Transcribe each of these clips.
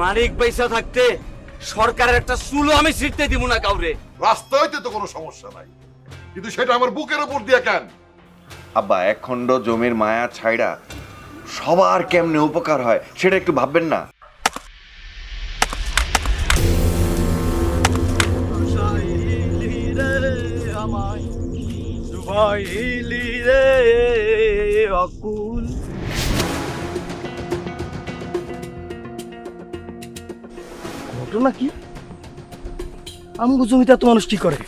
মানিক পয়সা থাকতে সরকারের একটা চুলো আমি ছিটতে দিব না কাউরে। রাস্তা হইতে তো কোনো সমস্যা নাই। কিন্তু সেটা আমার বুকের উপর দিয়ে কেন? আব্বা এক খণ্ড জমির মায়া ছাইড়া সবার কেমনে উপকার হয় সেটা একটু ভাববেন না। অকুল। ঘটনা কি আমগো জমিতে এত মানুষ কি করে?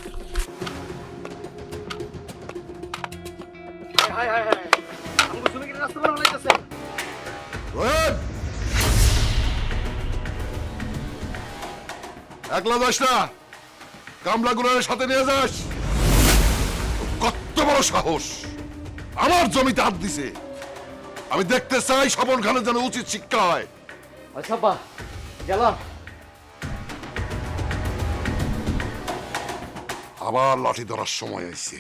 একলা যাস না। কামলা গুলারের সাথে নিয়ে যাস। কত বড় সাহস। আমার জমিতে হাত দিছে। আমি দেখতে চাই স্বপন খানের যেন উচিত শিক্ষা হয় আচ্ছা বা গেলাম। আবার লাঠি ধরার সময় হয়েছে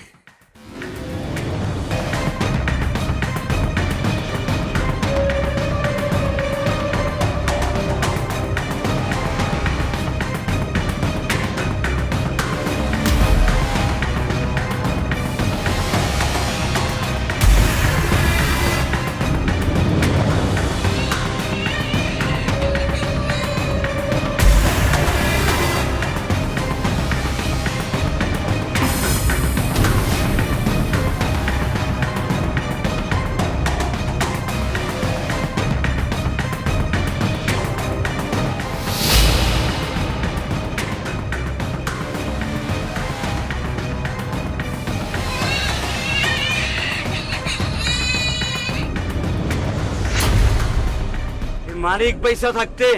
মানিক পয়সা থাকতে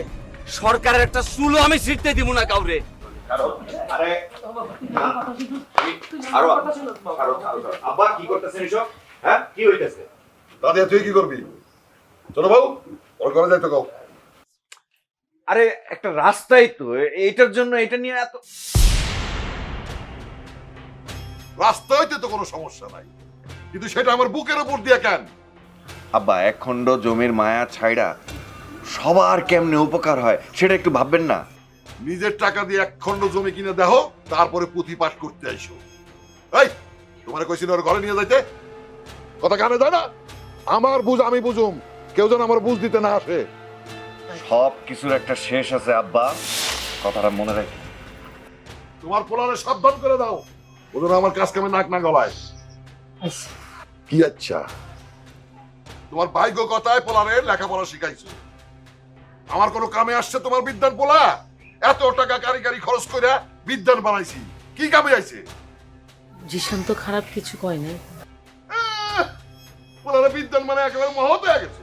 সরকারের একটা চুলো আমি ছিটতে দিব না কাউরে। আব্বা কি করতেছেন এসব? হ্যাঁ কি হইতেছে? দাদিয়া তুই কি করবি? চলো বাবু ওর ঘরে যাইতে কও। আরে একটা রাস্তাই তো এইটার জন্য এটা নিয়ে এত রাস্তা হইতে তো কোনো সমস্যা নাই। কিন্তু সেটা আমার বুকের উপর দিয়ে কেন? আব্বা এক খণ্ড জমির মায়া ছাইড়া সবার কেমনে উপকার হয় সেটা একটু ভাববেন না। নিজের টাকা দিয়ে এক খণ্ড জমি কিনে দেহ তারপরে পুঁথি পাঠ করতে আইসো। এই তোমার কইছিল ওর ঘরে নিয়ে যাইতে? কথা কানে যায় না? আমার বুঝ আমি বুঝুম। কেউ যেন আমার বুঝ দিতে না আসে। সব কিছুর একটা শেষ আছে আব্বা। কথাটা মনে রাখি। তোমার পোলারে সাবধান করে দাও। ওদের আমার কাজ কামে নাক না গলায়। কি আচ্ছা? তোমার ভাগ্য কথায় পোলারে লেখাপড়া শিখাইছো। আমার কোনো কামে আসছে তোমার বিদ্যান পোলা? এত টাকা কারিগরি খরচ করে বিদ্যান বানাইছি। কি কামে আইছে? জিশান তো খারাপ কিছু কয় নাই। আহ, বিদ্যান মানে একেবারে মহৎ হয়ে গেছে।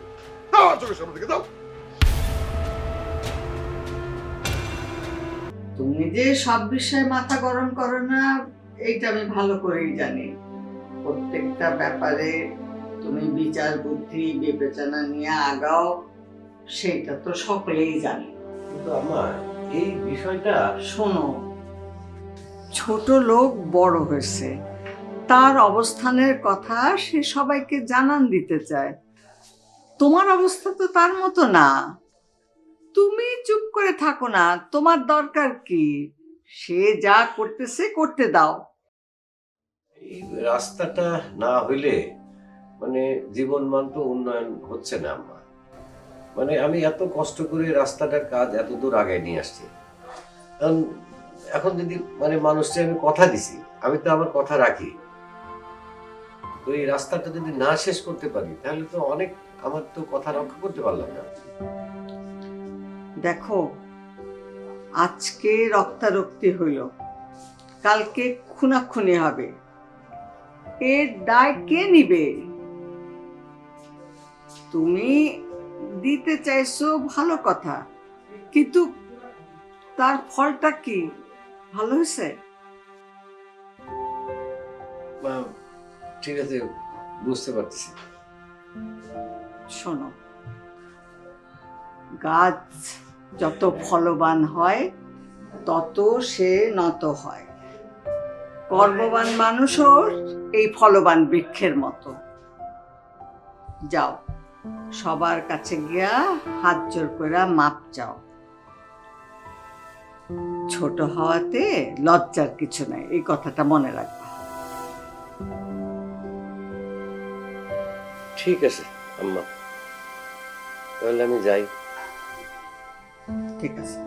দাও আমার চোখের সামনে থেকে দাও তুমি যে সব বিষয়ে মাথা গরম করো না এইটা আমি ভালো করেই জানি। প্রত্যেকটা ব্যাপারে তুমি বিচার বুদ্ধি বিবেচনা নিয়ে আগাও। সেইটা তো সকলেই জানে। কিন্তু আমার এই বিষয়টা শোনো ছোট লোক বড় হয়েছে। তার অবস্থানের কথা সে সবাইকে জানান দিতে চায়। তোমার অবস্থা তো তার মতো না। তুমি চুপ করে থাকো না তোমার দরকার কি? সে যা করতেছে করতে দাও। এই রাস্তাটা না হইলে মানে জীবন মান তো উন্নয়ন হচ্ছে না আমার। মানে আমি এত কষ্ট করে রাস্তাটার কাজ এত দূর আগে নিয়ে আসছি। কারণ এখন যদি মানে মানুষকে আমি কথা দিছি, আমি তো আমার কথা রাখি। তো এই রাস্তাটা যদি না শেষ করতে পারি, তাহলে তো অনেক আমার তো কথা রক্ষা করতে পারলাম না। দেখো, আজকে রক্তারক্তি হইল। কালকে খুনাখুনি হবে। এর দায় কে নিবে? তুমি দিতে চাইছো ভালো কথা কিন্তু তার ফলটা কি? ভালো হয়েছে? ঠিক আছে বুঝতে পারতেছি। শোনো গাছ যত ফলবান হয় তত সে নত হয়। কর্মবান মানুষও এই ফলবান বৃক্ষের মতো। যাও। সবার কাছে গিয়া হাত জোর করে মাপ চাও। ছোট হওয়াতে লজ্জার কিছু নাই এই কথাটা মনে রাখবা। ঠিক আছে আম্মা। তাহলে আমি যাই। ঠিক আছে।